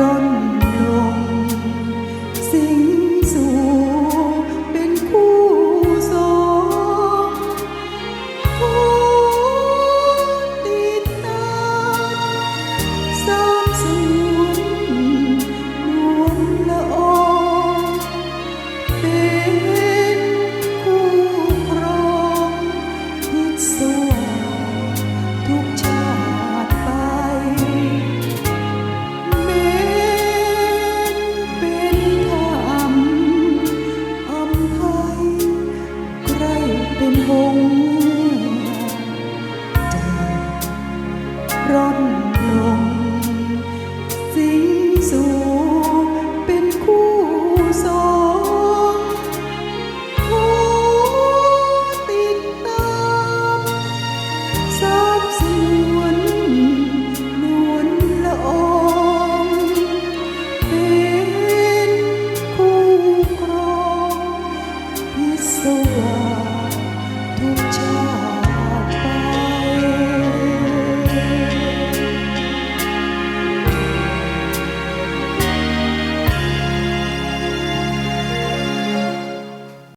ร่น เป็หงจร่อน